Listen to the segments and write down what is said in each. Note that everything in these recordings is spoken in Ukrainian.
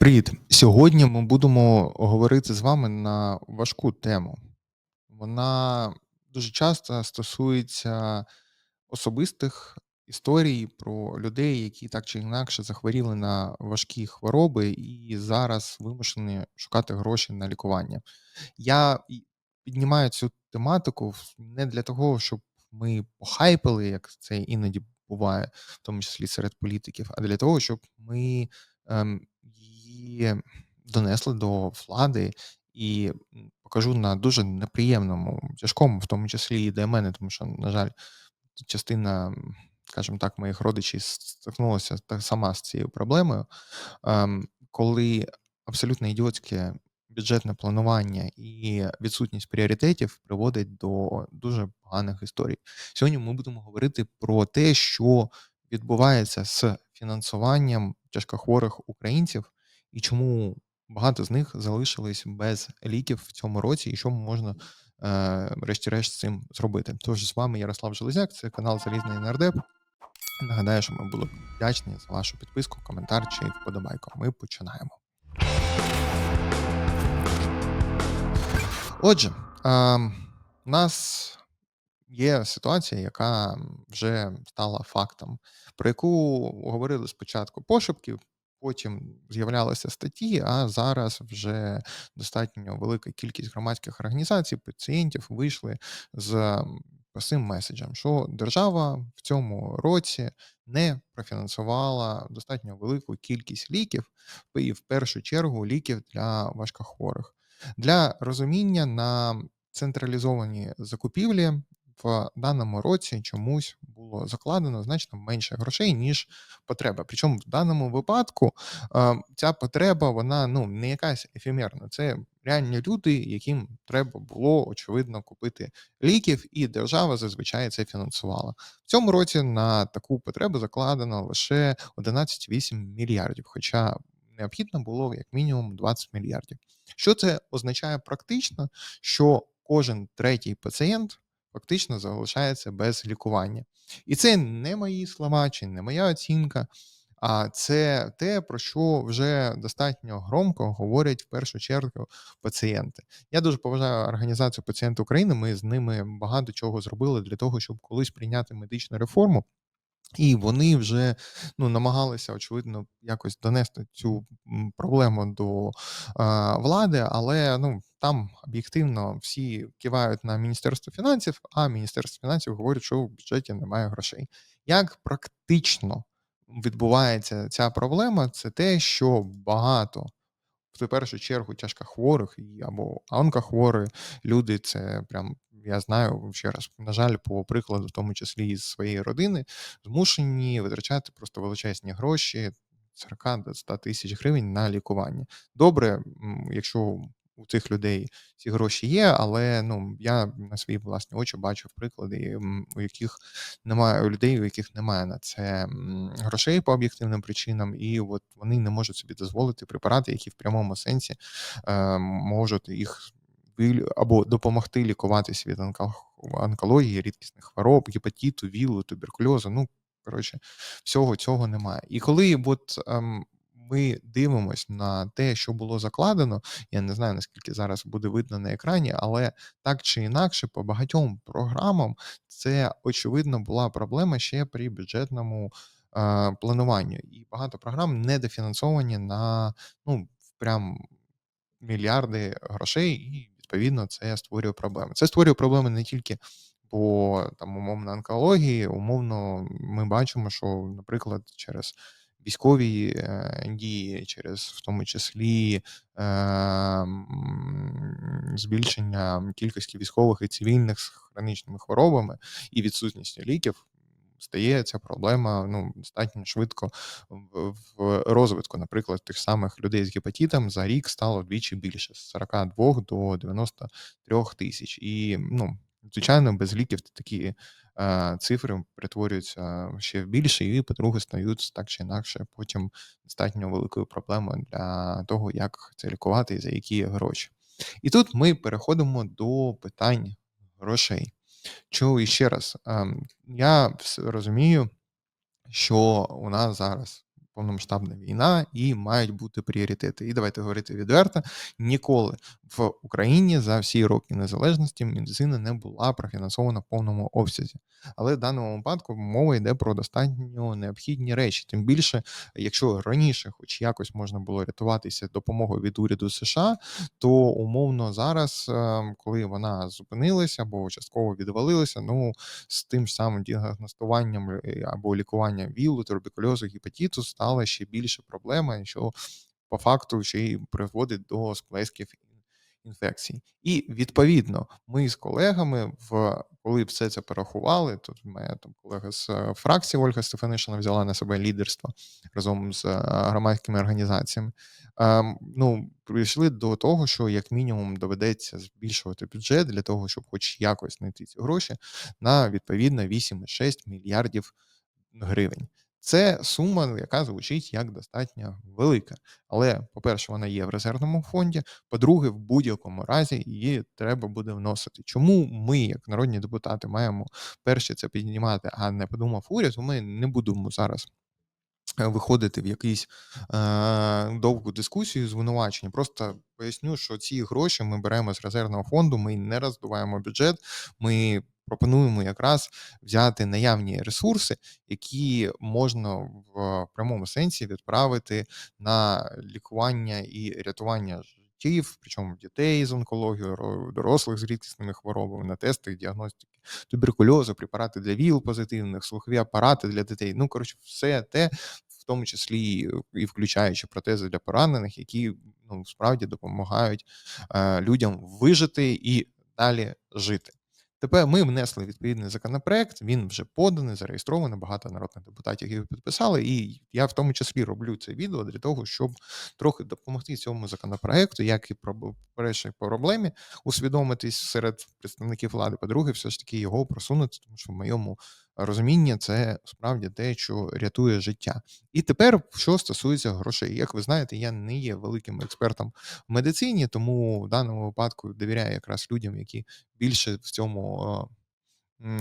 Привіт! Сьогодні ми будемо говорити з вами на важку тему. Вона дуже часто стосується особистих історій про людей, які так чи інакше захворіли на важкі хвороби і зараз вимушені шукати гроші на лікування. Я піднімаю цю тематику не для того, щоб ми похайпили, як це іноді буває, в тому числі серед політиків, а для того, щоб ми, ем, її донесли до влади і, покажу на дуже неприємному, тяжкому, в тому числі і для мене, тому що, на жаль, частина, скажімо так, моїх родичів стикнулася сама з цією проблемою. Ем, коли абсолютно ідіотське бюджетне планування і відсутність пріоритетів приводить до дуже поганих історій. Сьогодні ми будемо говорити про те, що відбувається з фінансуванням тяжкохворих українців і чому багато з них залишились без ліків в цьому році, і що можна, е, врешті-решт з цим зробити. Тож з вами Ярослав Железняк, це канал Залізний нардеп. Нагадаю, що ми були б вдячні за вашу підписку, коментар чи вподобайку. Ми починаємо. Отже, ем, у нас є ситуація, яка вже стала фактом, про яку говорили спочатку пошепки, потім з'являлися статті, а зараз вже достатньо велика кількість громадських організацій, пацієнтів вийшли з м, простим меседжем, що держава в цьому році не профінансувала достатньо велику кількість ліків, і в першу чергу ліків для важкохворих. Для розуміння на централізовані закупівлі в даному році чомусь було закладено значно менше грошей, ніж потреба. Причому в даному випадку е, ця потреба, вона ну не якась ефемерна. Це реальні люди, яким треба було очевидно купити ліків, і держава зазвичай це фінансувала. В цьому році на таку потребу закладено лише 11,8 мільярдів, хоча необхідно було як мінімум 20 мільярдів. Що це означає практично? Що кожен третій пацієнт фактично залишається без лікування. І це не мої слова чи не моя оцінка, а це те, про що вже достатньо громко говорять в першу чергу пацієнти. Я дуже поважаю організацію пацієнт України. Ми з ними багато чого зробили для того, щоб колись прийняти медичну реформу. І вони вже ну намагалися очевидно якось донести цю проблему до а, влади, але ну там об'єктивно всі кивають на міністерство фінансів, а міністерство фінансів говорить, що в бюджеті немає грошей. Як практично відбувається ця проблема? Це те, що багато в першу чергу тяжкохворих або онкохворі люди. Це прям я знаю ще раз, на жаль, по прикладу, в тому числі із своєї родини, змушені витрачати просто величезні гроші. 40 до 100 тисяч гривень на лікування. Добре, якщо у цих людей ці гроші є, але ну я на свої власні очі бачив приклади, у яких немає у людей, у яких немає на це грошей по об'єктивним причинам, і от вони не можуть собі дозволити препарати, які в прямому сенсі е, можуть їх або допомогти лікуватись від онкології, рідкісних хвороб, гепатиту, вілу, туберкульозу. Ну коротше, всього цього немає. І коли от ем, ми дивимось на те, що було закладено, я не знаю наскільки зараз буде видно на екрані, але так чи інакше, по багатьом програмам це очевидно була проблема ще при бюджетному е, плануванню. І багато програм недофінансовані на ну прям мільярди грошей, і відповідно це створює проблеми. Це створює проблеми не тільки по там умовно онкології. Умовно, ми бачимо, що, наприклад, через військові е, дії, через в тому числі е, збільшення кількості військових і цивільних з хронічними хворобами і відсутністю ліків. Стає ця проблема ну достатньо швидко в, розвитку. Наприклад, тих самих людей з гепатитом за рік стало вдвічі більше з 42 до 93 тисяч. І ну звичайно, без ліків такі е, цифри перетворюються ще в більше, і по-друге, стають так чи інакше потім достатньо великою проблемою для того, як це лікувати і за які гроші. І тут ми переходимо до питань грошей. Чого ще раз, ем, я розумію, що у нас зараз повномасштабна війна і мають бути пріоритети. І давайте говорити відверто: ніколи в Україні за всі роки незалежності медицина не була профінансована в повному обсязі. Але в даному випадку мова йде про достатньо необхідні речі. Тим більше, якщо раніше, хоч якось можна було рятуватися допомогою від уряду США, то умовно зараз, е, коли вона зупинилася або частково відвалилася, ну з тим ж самим діагностуванням е, або лікуванням ВІЛу, туберкульозу, гепатиту стала ще більше проблема, що по факту ще й приводить до сплесків інфекцій. І відповідно, ми з колегами, в коли все це порахували, тут моя там колега з е, фракції Ольга Стефанишина взяла на себе лідерство разом з е, громадськими організаціями. Ем, ну, прийшли до того, що як мінімум доведеться збільшувати бюджет для того, щоб хоч якось знайти ці гроші на відповідно 8,6 мільярдів гривень. Це сума, яка звучить як достатньо велика. Але, по-перше, вона є в резервному фонді. По-друге, в будь-якому разі її треба буде вносити. Чому ми, як народні депутати, маємо перше це піднімати, а не подумав уряд? Ми не будемо зараз Е, виходити в якийсь е, довгу дискусію, звинувачення. Просто поясню, що ці гроші ми беремо з резервного фонду, ми не роздуваємо бюджет, ми пропонуємо якраз взяти наявні ресурси, які можна в прямому сенсі відправити на лікування і рятування життів, причому дітей з онкологією, дорослих з рідкісними хворобами, на тести, діагностики туберкульозу, препарати для ВІЛ позитивних, слухові апарати для дітей. Ну коротше, все те, в тому числі і включаючи протези для поранених, які ну справді допомагають е, людям вижити і далі жити. Тепер ми внесли відповідний законопроект. Він вже поданий, зареєстрований. Багато народних депутатів його підписали. І я в тому числі роблю це відео для того, щоб трохи допомогти цьому законопроекту, як і про першій проблемі усвідомитись серед представників влади. По-друге, все ж таки його просунути, тому що в моєму розумінні це справді те, що рятує життя. І тепер, що стосується грошей, як ви знаєте, я не є великим експертом в медицині, тому в даному випадку довіряю якраз людям, які більше в цьому.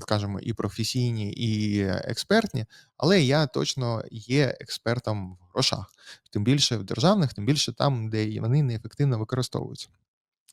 Скажімо, і професійні, і експертні, але я точно є експертом в грошах, тим більше в державних, тим більше там, де вони неефективно використовуються.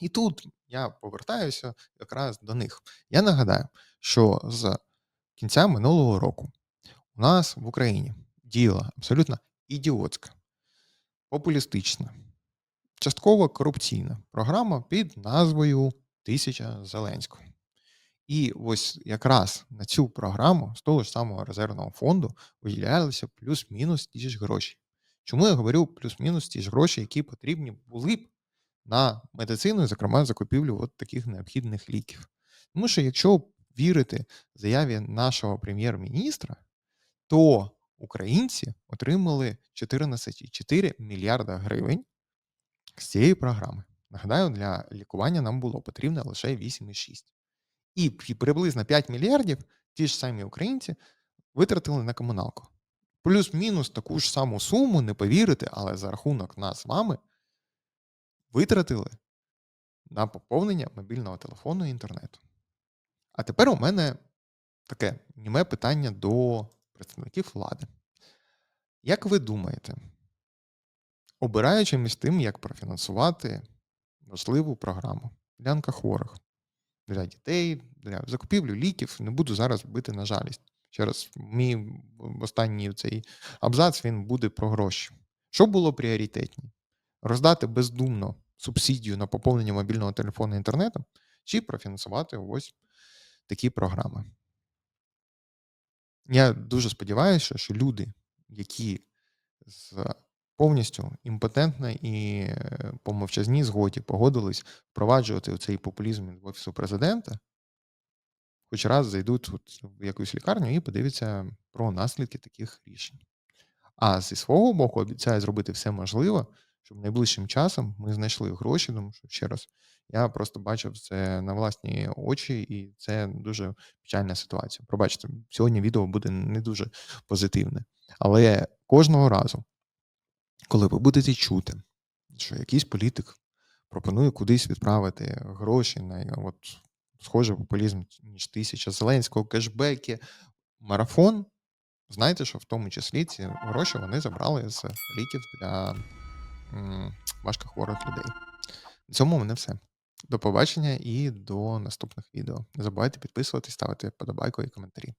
І тут я повертаюся якраз до них. Я нагадаю, що з кінця минулого року у нас в Україні діяла абсолютно ідіотська, популістична, частково корупційна програма під назвою Тисяча Зеленського. І ось якраз на цю програму з того ж самого резервного фонду виділялися плюс-мінус ті ж гроші. Чому я говорю плюс-мінус ті ж гроші, які потрібні були б на медицину, зокрема закупівлю от таких необхідних ліків? Тому що якщо вірити заяві нашого прем'єр-міністра, то українці отримали 14,4 мільярда гривень з цієї програми. Нагадаю, для лікування нам було потрібно лише 8,6. І приблизно 5 мільярдів ті ж самі українці витратили на комуналку. Плюс-мінус таку ж саму суму, не повірите, але за рахунок нас з вами витратили на поповнення мобільного телефону і інтернету. А тепер у мене таке німе питання до представників влади. Як ви думаєте, обираючи між тим, як профінансувати важливу програму для онкохворих, для дітей, для закупівлю ліків, не буду зараз бити на жалість. Ще раз, мій останній цей абзац він буде про гроші. Що було пріоритетні? Роздати бездумно субсидію на поповнення мобільного телефону інтернету чи профінансувати ось такі програми. Я дуже сподіваюся, що люди, які з повністю імпотентно і е, по мовчазній згоді погодились впроваджувати цей популізм від офісу президента, хоч раз зайдуть в якусь лікарню і подивляться про наслідки таких рішень. А зі свого боку обіцяю зробити все можливе, щоб найближчим часом ми знайшли гроші, тому що ще раз я просто бачив це на власні очі, і це дуже печальна ситуація. Пробачте, сьогодні відео буде не дуже позитивне. Але кожного разу, коли ви будете чути, що якийсь політик пропонує кудись відправити гроші на от схожий популізм, ніж тисяча Зеленського, кешбеки, марафон, знайте, що в тому числі ці гроші вони забрали з ліків для, важкохворих людей. На цьому у мене все. До побачення і до наступних відео. Не забувайте підписуватись, ставити вподобайку і коментарі.